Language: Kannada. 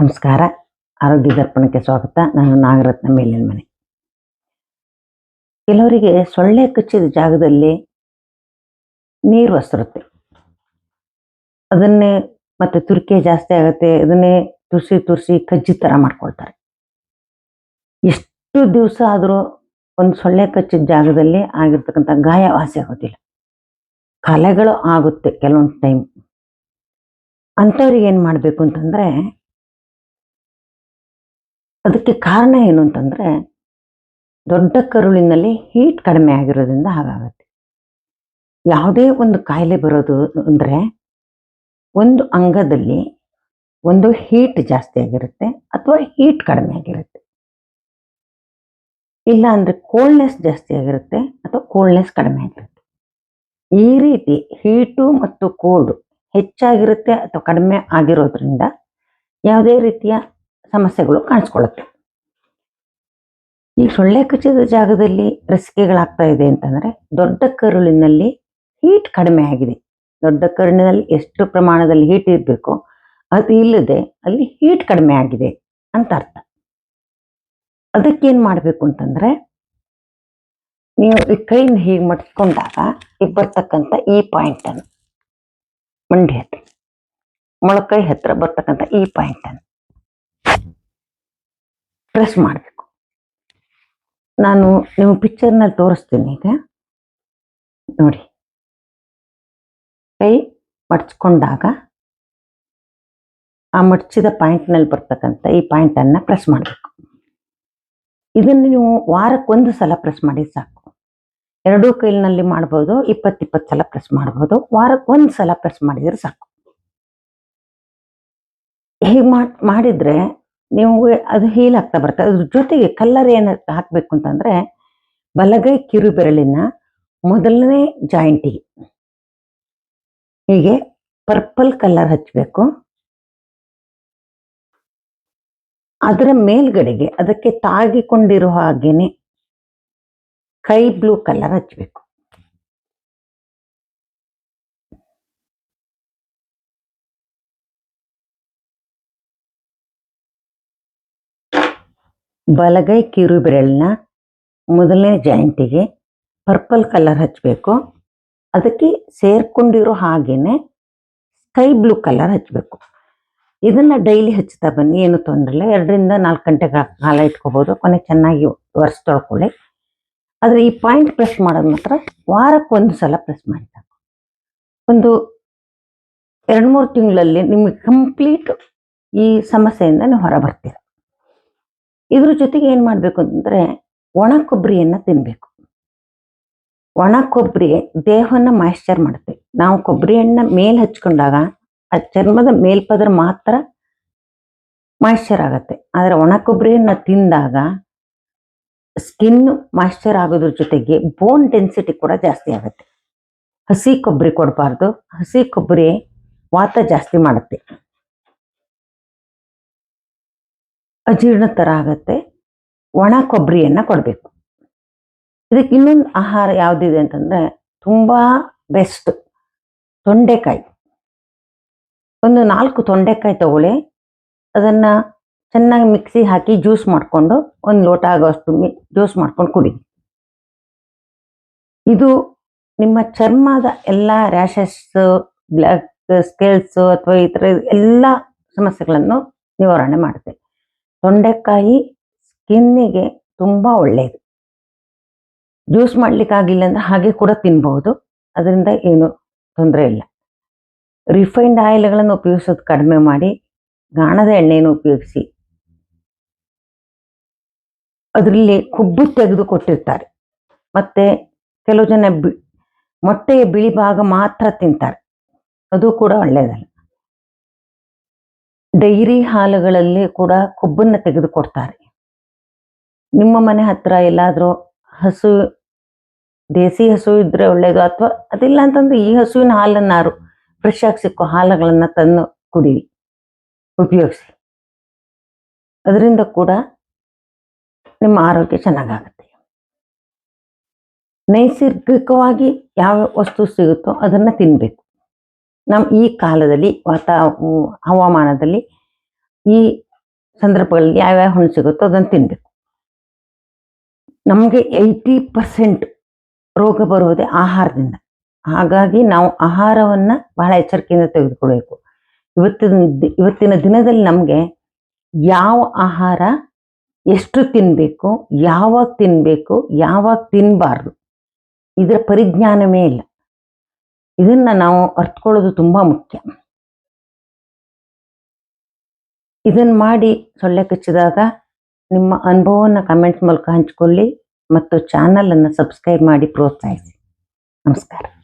ನಮಸ್ಕಾರ. ಆರೋಗ್ಯ ದರ್ಪಣಕ್ಕೆ ಸ್ವಾಗತ. ನಾನು ನಾಗರತ್ನ ಮೇಲಿನ ಮನೆ. ಕೆಲವರಿಗೆ ಸೊಳ್ಳೆ ಕಚ್ಚಿದ ಜಾಗದಲ್ಲಿ ನೀರು ಒಸರುತ್ತೆ. ಅದನ್ನೇ ಮತ್ತೆ ತುರ್ಕೆ ಜಾಸ್ತಿ ಆಗುತ್ತೆ. ಅದನ್ನೇ ತುರ್ಸಿ ತುರ್ಸಿ ಕಜ್ಜಿ ಥರ ಮಾಡ್ಕೊಳ್ತಾರೆ. ಎಷ್ಟು ದಿವಸ ಆದರೂ ಒಂದು ಸೊಳ್ಳೆ ಕಚ್ಚಿದ ಜಾಗದಲ್ಲಿ ಆಗಿರ್ತಕ್ಕಂಥ ಗಾಯ ವಾಸಿ ಆಗೋದಿಲ್ಲ. ಕಲೆಗಳು ಆಗುತ್ತೆ ಕೆಲವೊಂದು ಟೈಮ್ ಅಂಥವ್ರಿಗೆ ಏನು ಮಾಡಬೇಕು ಅಂತಂದರೆ, ಅದಕ್ಕೆ ಕಾರಣ ಏನು ಅಂತಂದರೆ, ದೊಡ್ಡ ಕರುಳಿನಲ್ಲಿ ಹೀಟ್ ಕಡಿಮೆ ಆಗಿರೋದ್ರಿಂದ ಹಾಗಾಗುತ್ತೆ. ಯಾವುದೇ ಒಂದು ಕಾಯಿಲೆ ಬರೋದು ಅಂದರೆ, ಒಂದು ಅಂಗದಲ್ಲಿ ಒಂದು ಹೀಟ್ ಜಾಸ್ತಿ ಆಗಿರುತ್ತೆ ಅಥವಾ ಹೀಟ್ ಕಡಿಮೆ ಆಗಿರುತ್ತೆ. ಇಲ್ಲ ಅಂದರೆ ಕೋಲ್ಡ್ನೆಸ್ ಜಾಸ್ತಿ ಆಗಿರುತ್ತೆ ಅಥವಾ ಕೋಲ್ಡ್ನೆಸ್ ಕಡಿಮೆ ಆಗಿರುತ್ತೆ. ಈ ರೀತಿ ಹೀಟು ಮತ್ತು ಕೋಲ್ಡ್ ಹೆಚ್ಚಾಗಿರುತ್ತೆ ಅಥವಾ ಕಡಿಮೆ ಆಗಿರೋದ್ರಿಂದ ಯಾವುದೇ ರೀತಿಯ ಸಮಸ್ಯೆಗಳು ಕಾಣಿಸ್ಕೊಳ್ಳುತ್ತೆ. ಈ ಸೊಳ್ಳೆ ಕಚ್ಚಿದ ಜಾಗದಲ್ಲಿ ಲಸಿಕೆಗಳಾಗ್ತಾ ಇದೆ ಅಂತಂದರೆ ದೊಡ್ಡ ಕರುಳಿನಲ್ಲಿ ಹೀಟ್ ಕಡಿಮೆ ಆಗಿದೆ. ದೊಡ್ಡ ಕರುಳಿನಲ್ಲಿ ಎಷ್ಟು ಪ್ರಮಾಣದಲ್ಲಿ ಹೀಟ್ ಇರಬೇಕು ಅದು ಇಲ್ಲದೆ ಅಲ್ಲಿ ಹೀಟ್ ಕಡಿಮೆ ಆಗಿದೆ ಅಂತ ಅರ್ಥ. ಅದಕ್ಕೇನು ಮಾಡಬೇಕು ಅಂತಂದ್ರೆ ನೀವು ಈ ಕೈನ ಹೀಗೆ ಮಡ್ಕೊಂಡಾಗ ಈಗ ಬರ್ತಕ್ಕಂಥ ಈ ಪಾಯಿಂಟ್ ಅನ್ನು ಮಂಡಿ ಹತ್ರ, ಮೊಳಕೈ ಹತ್ರ ಬರ್ತಕ್ಕಂಥ ಈ ಪಾಯಿಂಟ್ ಅನ್ನು ಪ್ರೆಸ್ ಮಾಡಬೇಕು. ನಾನು ನೀವು ಪಿಕ್ಚರ್ನಲ್ಲಿ ತೋರಿಸ್ತೀನಿ ಈಗ. ನೋಡಿ. ಕೈ ಮಡ್ಚ್ಕೊಂಡಾಗ ಆ ಮಡ್ಚಿದ ಪಾಯಿಂಟ್ನಲ್ಲಿ ಬರ್ತಕ್ಕಂಥ ಈ ಪಾಯಿಂಟನ್ನು ಪ್ರೆಸ್ ಮಾಡಬೇಕು. ಇದನ್ನು ನೀವು ವಾರಕ್ಕೊಂದು ಸಲ ಪ್ರೆಸ್ ಮಾಡಿ ಸಾಕು. ಎರಡೂ ಕೈಲಿನಲ್ಲಿ ಮಾಡ್ಬೋದು, ಇಪ್ಪತ್ತಿಪ್ಪತ್ತು ಸಲ ಪ್ರೆಸ್ ಮಾಡ್ಬೋದು ವಾರಕ್ಕೊಂದು ಸಲ ಪ್ರೆಸ್ ಮಾಡಿದ್ರೆ ಸಾಕು. ಹೀಗೆ ಮಾಡಿ, ಮಾಡಿದರೆ ನೀವು ಅದು ಹೀಲ್ ಆಗ್ತಾ ಬರುತ್ತೆ. ಅದ್ರ ಜೊತೆಗೆ ಕಲ್ಲರ್ ಏನು ಹಾಕ್ಬೇಕು ಅಂತಂದರೆ ಬಲಗೈ ಕಿರು ಬೆರಳಿನ ಮೊದಲನೇ ಜಾಯಿಂಟಿಗೆ ಹೀಗೆ ಪರ್ಪಲ್ ಕಲ್ಲರ್ ಹಚ್ಚಬೇಕು ಅದರ ಮೇಲ್ಗಡೆಗೆ ಅದಕ್ಕೆ ತಾಗಿಕೊಂಡಿರೋ ಹಾಗೇನೆ ಕೈ ಬ್ಲೂ ಕಲರ್ ಹಚ್ಚಬೇಕು ಬಲಗೈ ಕಿರು ಬೆರಳಿನ ಮೊದಲನೇ ಜಾಯಿಂಟಿಗೆ ಪರ್ಪಲ್ ಕಲರ್ ಹಚ್ಚಬೇಕು ಅದಕ್ಕೆ ಸೇರ್ಕೊಂಡಿರೋ ಹಾಗೇನೆ ಸ್ಕೈ ಬ್ಲೂ ಕಲರ್ ಹಚ್ಚಬೇಕು ಇದನ್ನ ಡೈಲಿ ಹಚ್ತಾ ಬನ್ನಿ, ಏನು ತೊಂದರೆ ಇಲ್ಲ. ಎರಡರಿಂದ ನಾಲ್ಕು ಗಂಟೆಗಳ ಕಾಲ ಇಟ್ಕೋಬೋದು. ಕೊನೆ ಚೆನ್ನಾಗಿ ಒರೆಸ್ ತೊಳ್ಕೊಳ್ಳಿ ಆದರೆ ಈ ಪಾಯಿಂಟ್ ಪ್ರೆಸ್ ಮಾಡೋದು ಮಾತ್ರ ವಾರಕ್ಕೆ ಒಂದು ಸಲ ಪ್ರೆಸ್ ಮಾಡಿ ಸಾಕು. ಒಂದು ಎರಡು ಮೂರು ತಿಂಗಳಲ್ಲಿ ನಿಮಗೆ ಕಂಪ್ಲೀಟ್ ಈ ಸಮಸ್ಯೆಯಿಂದ ನೀವು ಹೊರ ಬರ್ತೀರ. ಇದ್ರ ಜೊತೆಗೆ ಏನು ಮಾಡಬೇಕು ಅಂತಂದರೆ ಒಣ ಕೊಬ್ಬರಿಯನ್ನು ತಿನ್ನಬೇಕು ಒಣ ಕೊಬ್ಬರಿ ದೇಹವನ್ನು ಮಾಯಶ್ಚರ್ ಮಾಡುತ್ತೆ. ನಾವು ಕೊಬ್ಬರಿ ಎಣ್ಣೆ ಮೇಲೆ ಹಚ್ಕೊಂಡಾಗ ಆ ಚರ್ಮದ ಮೇಲ್ಪದರ ಮಾತ್ರ ಮಾಯಿಶ್ಚರ್ ಆಗುತ್ತೆ. ಆದರೆ ಒಣ ಕೊಬ್ಬರಿಯನ್ನು ತಿಂದಾಗ ಸ್ಕಿನ್ ಮಾಯ್ಶ್ಚರ್ ಆಗೋದ್ರ ಜೊತೆಗೆ ಬೋನ್ ಡೆನ್ಸಿಟಿ ಕೂಡ ಜಾಸ್ತಿ ಆಗುತ್ತೆ. ಹಸಿ ಕೊಬ್ಬರಿ ಕೊಡಬಾರ್ದು. ಹಸಿ ಕೊಬ್ಬರಿ ವಾತ ಜಾಸ್ತಿ ಮಾಡುತ್ತೆ. ಅಜೀರ್ಣ ಥರ ಆಗುತ್ತೆ. ಒಣ ಕೊಬ್ಬರಿಯನ್ನು ಕೊಡಬೇಕು. ಇದಕ್ಕೆ ಇನ್ನೊಂದು ಆಹಾರ ಯಾವುದಿದೆ ಅಂತಂದರೆ ತುಂಬ ಬೆಸ್ಟ್ ತೊಂಡೆಕಾಯಿ. ಒಂದು ನಾಲ್ಕು ತೊಂಡೆಕಾಯಿ ತಗೊಳ್ಳಿ. ಅದನ್ನ ಚೆನ್ನಾಗಿ ಮಿಕ್ಸಿ ಹಾಕಿ ಜ್ಯೂಸ್ ಮಾಡಿಕೊಂಡು ಒಂದು ಲೋಟ ಆಗೋಷ್ಟು ಜ್ಯೂಸ್ ಮಾಡ್ಕೊಂಡು ಕುಡಿ. ಇದು ನಿಮ್ಮ ಚರ್ಮದ ಎಲ್ಲ ರ್ಯಾಷಸ್ ಬ್ಲ್ಯಾಕ್ ಸ್ಕೇಲ್ಸ್ ಅಥವಾ ಈ ಥರ ಎಲ್ಲ ಸಮಸ್ಯೆಗಳನ್ನು ನಿವಾರಣೆ ಮಾಡುತ್ತೆ. ತೊಂಡೆಕಾಯಿ ಸ್ಕಿನ್ನಿಗೆ ತುಂಬ ಒಳ್ಳೆಯದು ಜ್ಯೂಸ್ ಮಾಡಲಿಕ್ಕಾಗಿಲ್ಲ ಅಂದ್ರೆ ಹಾಗೆ ಕೂಡ ತಿನ್ಬಹುದು. ಅದರಿಂದ ಏನು ತೊಂದರೆ ಇಲ್ಲ. ರಿಫೈನ್ಡ್ ಆಯಿಲ್ಗಳನ್ನು ಉಪಯೋಗಿಸೋದು ಕಡಿಮೆ ಮಾಡಿ, ಗಾಣದ ಎಣ್ಣೆಯನ್ನು ಉಪಯೋಗಿಸಿ. ಅದರಲ್ಲಿ ಕೊಬ್ಬು ತೆಗೆದು ಕೊಟ್ಟಿರ್ತಾರೆ ಮತ್ತೆ ಕೆಲವು ಜನ ಬಿ, ಮೊಟ್ಟೆಯ ಬಿಳಿ ಭಾಗ ಮಾತ್ರ ತಿಂತಾರೆ. ಅದು ಕೂಡ ಒಳ್ಳೆಯದಲ್ಲ. ಡೈರಿ ಹಾಲುಗಳಲ್ಲಿ ಕೂಡ ಕೊಬ್ಬನ್ನು ತೆಗೆದು ಕೊಡ್ತಾರೆ ನಿಮ್ಮ ಮನೆ ಹತ್ರ ಎಲ್ಲಾದರೂ ಹಸು, ದೇಸಿ ಹಸು ಇದ್ದರೆ ಒಳ್ಳೆಯದು ಅಥವಾ ಅದಿಲ್ಲ ಅಂತಂದ್ರೆ ಈ ಹಸುವಿನ ಹಾಲನ್ನಾರು ಫ್ರೆಶ್ ಆಗಿ ಸಿಕ್ಕೋ ಹಾಲುಗಳನ್ನು ತಂದು ಕುಡಿರಿ. ಉಪಯೋಗಿಸಿ. ಅದರಿಂದ ಕೂಡ ನಿಮ್ಮ ಆರೋಗ್ಯ ಚೆನ್ನಾಗಾಗುತ್ತೆ. ನೈಸರ್ಗಿಕವಾಗಿ ಯಾವ ವಸ್ತು ಸಿಗುತ್ತೋ ಅದನ್ನ ತಿನ್ನಬೇಕು ನಮ್ಮ ಈ ಕಾಲದಲ್ಲಿ ವಾತಾ, ಹವಾಮಾನದಲ್ಲಿ ಈ ಸಂದರ್ಭಗಳಲ್ಲಿ ಯಾವ್ಯಾವ ಹಣ್ಣು ಸಿಗುತ್ತೋ ಅದನ್ನು ತಿನ್ನಬೇಕು ನಮಗೆ ಏಯ್ಟಿ ಪರ್ಸೆಂಟ್ ರೋಗ ಬರುವುದೇ ಆಹಾರದಿಂದ. ಹಾಗಾಗಿ ನಾವು ಆಹಾರವನ್ನ ಬಹಳ ಎಚ್ಚರಿಕೆಯಿಂದ ತೆಗೆದುಕೊಳ್ಬೇಕು. ಇವತ್ತಿನ ಇವತ್ತಿನ ದಿನದಲ್ಲಿ ನಮಗೆ ಯಾವ ಆಹಾರ ಎಷ್ಟು ತಿನ್ಬೇಕು, ಯಾವಾಗ ತಿನ್ಬೇಕು, ಯಾವಾಗ ತಿನ್ನಬಾರ್ದು ಇದರ ಪರಿಜ್ಞಾನವೇ ಇಲ್ಲ. ಇದನ್ನ ನಾವು ಅರ್ಥಕೊಳ್ಳೋದು ತುಂಬಾ ಮುಖ್ಯ. ಇದನ್ನ ಮಾಡಿ ಸೊಳ್ಳೆ ಕಚ್ಚಿದಾಗ ನಿಮ್ಮ ಅನುಭವವನ್ನು ಕಮೆಂಟ್ಸ್ ಮೂಲಕ ಹಂಚಿಕೊಳ್ಳಿ ಮತ್ತು ಚಾನಲ್ ಅನ್ನು ಸಬ್ಸ್ಕ್ರೈಬ್ ಮಾಡಿ ಪ್ರೋತ್ಸಾಹಿಸಿ. ನಮಸ್ಕಾರ.